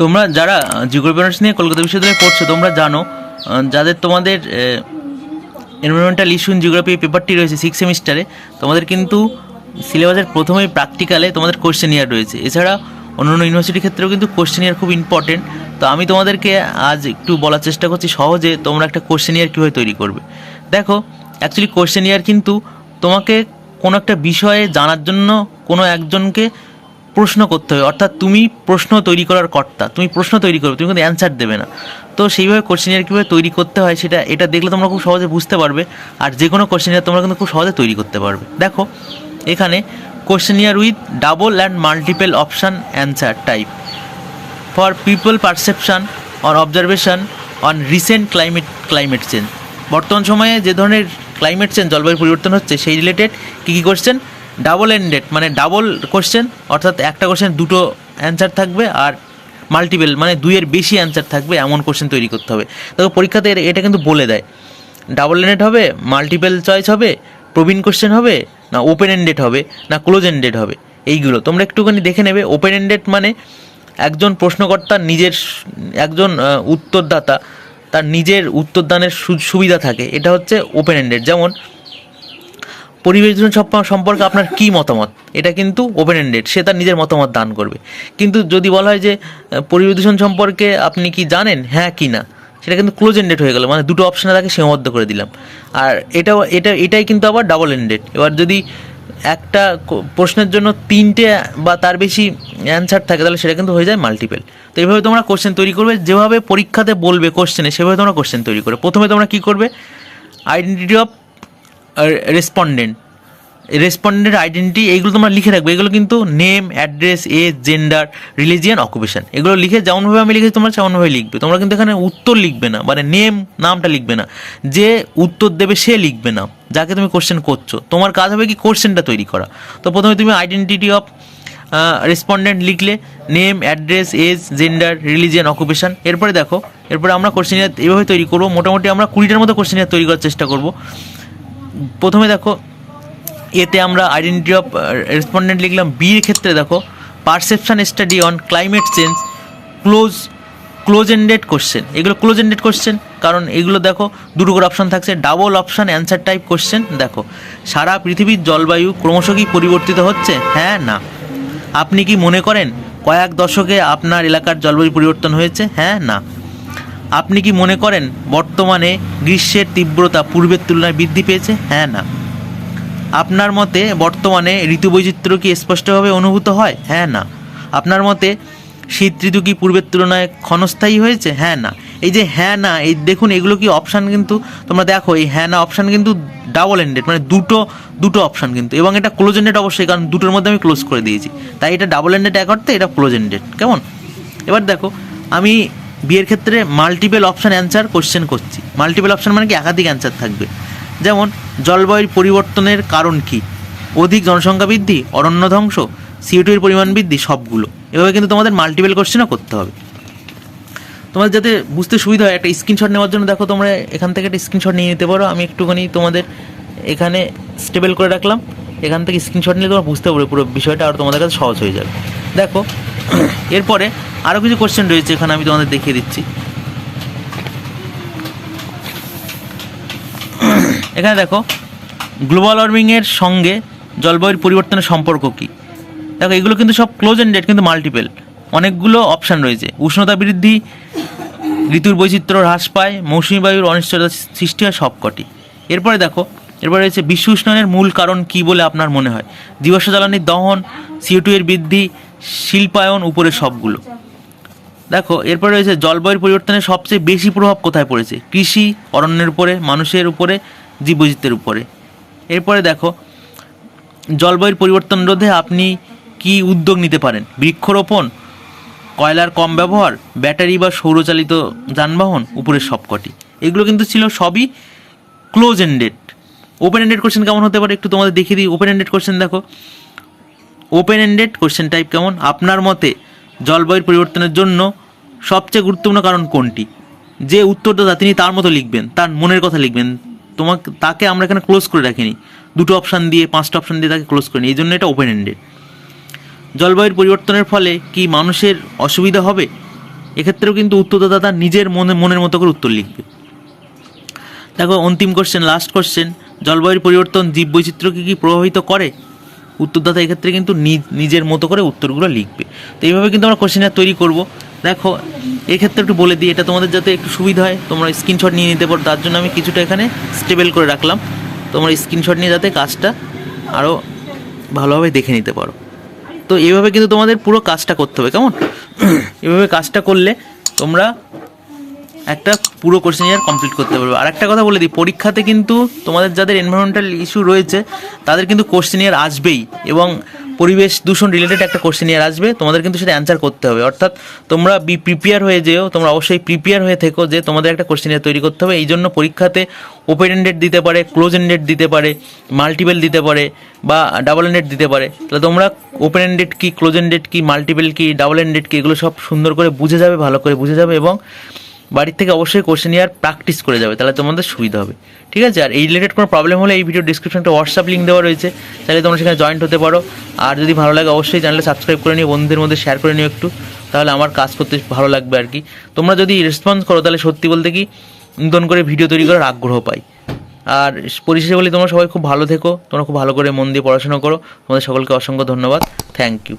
তোমরা যারা geography honours নিয়ে কলকাতা বিশ্ববিদ্যালয়ে পড়ছো, তোমরা জানো যাদের তোমাদের এনভারনমেন্টাল ইস্যু ইন জিওগ্রাফি পেপারটি রয়েছে সিক্স সেমিস্টারে তোমাদের কিন্তু সিলেবাসের প্রথমেই প্র্যাকটিক্যালে তোমাদের কোশ্চেন ইয়ার রয়েছে। এছাড়া অন্য অন্য ইউনিভার্সিটির ক্ষেত্রেও কিন্তু কোশ্চেন ইয়ার খুব ইম্পর্টেন্ট তো আমি তোমাদেরকে আজ একটু বলার চেষ্টা করছি, সহজে তোমরা একটা কোশ্চেন ইয়ার কীভাবে তৈরি করবে। দেখো অ্যাকচুয়ালি কোশ্চেন ইয়ার কিন্তু তোমাকে কোনো একটা বিষয়ে জানার জন্য কোনো একজনকে প্রশ্ন করতে হবে অর্থাৎ তুমি প্রশ্ন তৈরি করার কর্তা, তুমি প্রশ্ন তৈরি করবে, তুমি কিন্তু অ্যান্সার দেবে না। তো সেইভাবে কোশ্চেনিয়ার কীভাবে তৈরি করতে হয় সেটা, এটা দেখলে তোমরা খুব সহজে বুঝতে পারবে, আর যে কোনো কোশ্চেনিয়ার তোমরা কিন্তু খুব সহজে তৈরি করতে পারবে। দেখো, এখানে questionnaire with double and multiple option answer type for people perception on observation on recent climate climate change বর্তমান সময়ে যে ধরনের ক্লাইমেট চেঞ্জ জলবায়ু পরিবর্তন হচ্ছে, সেই রিলেটেড কী কী কোশ্চেন ডাবল এন্ডেড মানে ডাবল কোশ্চেন অর্থাৎ একটা কোশ্চেন দুটো অ্যান্সার থাকবে আর মাল্টিপেল মানে দুইয়ের বেশি অ্যান্সার থাকবে, এমন কোশ্চেন তৈরি করতে হবে। তবে পরীক্ষাতে এটা কিন্তু বলে দেয়। ডাবল এন্ডেড হবে মাল্টিপেল চয়েস হবে, প্রবীণ কোশ্চেন হবে, না ওপেন এন্ডেড হবে, না ক্লোজ এন্ডেড হবে, এইগুলো। তোমরা একটুখানি দেখে নেবে ওপেন এন্ডেড মানে একজন প্রশ্নকর্তার নিজের একজন উত্তরদাতা, তার নিজের উত্তরদানের সুবিধা থাকে, এটা হচ্ছে ওপেন এন্ডেড যেমন পরিবেশ দূষণ সম্পর্কে আপনার কী মতামত? এটা কিন্তু ওপেন এন্ডেড সে তার নিজের মতামত দান করবে। কিন্তু যদি বলা হয় যে পরিবেশ দূষণ সম্পর্কে আপনি কি জানেন হ্যাঁ কি না, সেটা কিন্তু ক্লোজ এন্ডেড হয়ে গেল। মানে দুটো অপশনে তাকে সীমাবদ্ধ করে দিলাম। আর এটাও, এটা, এটাই কিন্তু আবার ডাবল এন্ডেড এবার যদি একটা প্রশ্নের জন্য তিনটে বা তার বেশি অ্যান্সার থাকে, তাহলে সেটা কিন্তু হয়ে যায় মাল্টিপেল তো এইভাবে তোমরা কোশ্চেন তৈরি করবে, যেভাবে পরীক্ষাতে বলবে কোশ্চেনে সেভাবে তোমরা কোশ্চেন তৈরি করবে। প্রথমে তোমরা কী করবে? আইডেন্টিটি অফ রেসপন্ডেন্ট রেসপন্ডেন্টের আইডেন্টিটি এইগুলো তোমরা লিখে রাখবে। এগুলো কিন্তু name address age gender religion occupation এগুলো লিখে যেমনভাবে আমি লিখেছি, তোমরা তেমনভাবে লিখবে। তোমরা কিন্তু এখানে উত্তর লিখবে না মানে নেম নামটা লিখবে না। যে উত্তর দেবে, সে লিখবে না। যাকে তুমি কোশ্চেন করছ। তোমার কাজ হবে কি কোশ্চেনটা তৈরি করা। তো প্রথমে তুমি আইডেন্টিটি অফ রেসপন্ডেন্ট লিখলে name address age gender religion occupation এরপরে দেখো, এরপরে আমরা কোশ্চেন এইভাবে তৈরি করব। মোটামুটি আমরা কুড়িটার মতো কোশ্চেন তৈরি করার চেষ্টা করব। প্রথমে দেখো, এতে আমরা আইডেন্টি অফ রেসপন্ডেন্ট লিখলাম বি এর ক্ষেত্রে দেখো perception study on climate change close close ended question এগুলো ক্লোজ এন্ডেড কোশ্চেন কারণ এগুলো দেখো, দুটো করে অপশান থাকছে double option answer type question দেখো। সারা পৃথিবীর জলবায়ু ক্রমশ কি পরিবর্তিত হচ্ছে? হ্যাঁ না। আপনি কি মনে করেন, কয়েক দশকে আপনার এলাকার জলবায়ু পরিবর্তন হয়েছে? হ্যাঁ না। আপনি কি মনে করেন বর্তমানে গ্রীষ্মের তীব্রতা পূর্বের তুলনায় বৃদ্ধি পেয়েছে? হ্যাঁ না। আপনার মতে বর্তমানে ঋতু বৈচিত্র্য কি স্পষ্টভাবে অনুভূত হয়? হ্যাঁ না। আপনার মতে শীত ঋতু কি পূর্বের তুলনায় ক্ষণস্থায়ী হয়েছে? হ্যাঁ না। এই যে হ্যাঁ না, এই দেখুন, এগুলো কি অপশান কিন্তু তোমরা দেখো, এই হ্যাঁ না অপশান কিন্তু ডাবল এন্ডেড মানে দুটো দুটো অপশান কিন্তু। এবং এটা ক্লোজ এন্ডেড অবশ্যই, কারণ দুটোর মধ্যে আমি ক্লোজ করে দিয়েছি। তাই এটা ডাবল এন্ডেড এক অর্থে এটা ক্লোজ এন্ডেড কেমন? এবার দেখো, আমি বিয়ের ক্ষেত্রে মাল্টিপল অপশান অ্যান্সার কোশ্চেন করছি। মাল্টিপল অপশান মানে কি? একাধিক অ্যান্সার থাকবে। যেমন, জলবায়ুর পরিবর্তনের কারণ কি? অধিক জনসংখ্যা বৃদ্ধি, অরণ্য ধ্বংস সিও এর পরিমাণ বৃদ্ধি, সবগুলো। এভাবে কিন্তু তোমাদের মাল্টিপল কোশ্চেনও করতে হবে। তোমাদের যাতে বুঝতে সুবিধা হয়, একটা স্ক্রিনশট নেওয়ার জন্য দেখো তোমরা এখান থেকে একটা স্ক্রিনশট নিয়ে নিতে পারো। আমি একটুখানি তোমাদের এখানে স্টেবল করে রাখলাম। এখান থেকে স্ক্রিনশট নিলে তোমরা বুঝতে পারবে পুরো বিষয়টা আর তোমাদের কাছে সহজ হয়ে যাবে। দেখো, এরপরে আরও কিছু কোশ্চেন রয়েছে, এখানে আমি তোমাদের দেখিয়ে দিচ্ছি। এখানে দেখো গ্লোবাল ওয়ার্মিংয়ের সঙ্গে জলবায়ুর পরিবর্তনের সম্পর্ক কী? দেখো, এগুলো কিন্তু সব ক্লোজ এন্ডেড কিন্তু মাল্টিপল অনেকগুলো অপশান রয়েছে। উষ্ণতা বৃদ্ধি, ঋতুর বৈচিত্র্য হ্রাস পায়, মৌসুমী বায়ুর অনিশ্চয়তা সৃষ্টি হয় সবকটি। এরপরে দেখো, এরপরে রয়েছে বিশ্ব উষ্ণায়নের মূল কারণ কী বলে আপনার মনে হয়? জীবাশ্ম জ্বালানির দহন সিও এর বৃদ্ধি, শিল্পায়ন উপরে সবগুলো। দেখো, এরপরে রয়েছে জলবায়ুর পরিবর্তনের সবচেয়ে বেশি প্রভাব কোথায় পড়েছে? কৃষি, অরণ্যের উপরে, মানুষের উপরে, জীববৈচিত্র্যের উপরে। এরপরে দেখো, জলবায়ুর পরিবর্তন রোধে আপনি কি উদ্যোগ নিতে পারেন? বৃক্ষরোপণ, কয়লার কম ব্যবহার, ব্যাটারি বা সৌরচালিত যানবাহন, উপরের সবকটি। এগুলো কিন্তু ছিল সবই close ended open ended question কেমন হতে পারে? একটু তোমাদের দেখিয়ে দিই। ওপেন এন্ডেড কোশ্চেন দেখো। ওপেন এন্ডেড কোশ্চেন টাইপ কেমন? আপনার মতে জলবায়ুর পরিবর্তনের জন্য সবচেয়ে গুরুত্বপূর্ণ কারণ কোনটি? যে উত্তরদাতা তিনি তার মতো লিখবেন, তার মনের কথা লিখবেন, তোমাকে, তাকে আমরা এখানে ক্লোজ করে রাখিনি। দুটো অপশান দিয়ে, পাঁচটা অপশান দিয়ে তাকে ক্লোজ করিনি, এই জন্য এটা ওপেন এন্ডেড জলবায়ুর পরিবর্তনের ফলে কি মানুষের অসুবিধা হবে? এক্ষেত্রেও কিন্তু উত্তরদাতা তার নিজের মনে, মনের মতো করে উত্তর লিখবে। দেখো, অন্তিম কোশ্চেন লাস্ট কোশ্চেন জলবায়ুর পরিবর্তন জীববৈচিত্র্যকে কি প্রভাবিত করে? উত্তরদাতা এক্ষেত্রে কিন্তু নিজ- নিজের মতো করে উত্তরগুলো লিখবে। তো এইভাবে কিন্তু আমরা কোশ্চেন তৈরি করব। দেখো, এক্ষেত্রে একটু বলে দিই, এটা তোমাদের যাতে একটু সুবিধা হয়, তোমরা স্ক্রিনশট নিয়ে নিতে পারো। তার জন্য আমি কিছুটা এখানে স্টেবল করে রাখলাম। তোমরা স্ক্রিনশট নিয়ে যাতে কাজটা আরও ভালোভাবে দেখে নিতে পারো। তো এইভাবে কিন্তু তোমাদের পুরো কাজটা করতে হবে, কেমন? এভাবে কাজটা করলে তোমরা একটা পুরো কোশ্চেন ইয়ার কমপ্লিট করতে পারবে। আর একটা কথা বলে দিই, পরীক্ষাতে কিন্তু তোমাদের যাদের এনভায়রনমেন্টাল ইস্যু রয়েছে, তাদের কিন্তু কোশ্চেন ইয়ার আসবেই এবং পরিবেশ দূষণ রিলেটেড একটা কোশ্চেন ইয়ার আসবে, তোমাদের কিন্তু সেটা অ্যান্সার করতে হবে। অর্থাৎ তোমরা বি প্রিপেয়ার হয়ে যেও, তোমরা অবশ্যই প্রিপেয়ার হয়ে থেকো যে তোমাদের একটা কোশ্চেন ইয়ার তৈরি করতে হবে। এই জন্য পরীক্ষাতে ওপেন এন্ডেড দিতে পারে ক্লোজ এন্ডেড দিতে পারে মাল্টিপল দিতে পারে বা ডাবল এন্ডেড দিতে পারে। তাহলে তোমরা ওপেন এন্ডেড কি ক্লোজ এন্ডেড কি মাল্টিপল কি ডাবল এন্ডেড কি, এগুলো সব সুন্দর করে বুঝে যাবে, ভালো করে বুঝে যাবে এবং বাড়ির থেকে অবশ্যই কোশ্চেন ইয়ার প্র্যাকটিস করে যাবে, তাহলে তোমাদের সুবিধা হবে। ঠিক আছে? আর এই রিলেটেড কোনো প্রবলেম হলে এই ভিডিও ডিসক্রিপশনে হোয়াটসঅ্যাপ লিঙ্ক দেওয়া রয়েছে, তাহলে তোমরা সেখানে জয়েন্ট হতে পারো। আর যদি ভালো লাগে, অবশ্যই চ্যানেলটা সাবস্ক্রাইব করে নিও, বন্ধুদের মধ্যে শেয়ার করে নিও একটু, তাহলে আমার কাজ করতে ভালো লাগবে আর কি। তোমরা যদি রেসপন্স করো, তাহলে সত্যি বলতে কি, নতুন করে ভিডিও তৈরি করার আগ্রহ পাই। আর পরিশেষে বলি, তোমরা সবাই খুব ভালো থেকো, তোমরা খুব ভালো করে মন দিয়ে পড়াশোনা করো। তোমাদের সকলকে অসংখ্য ধন্যবাদ। Thank you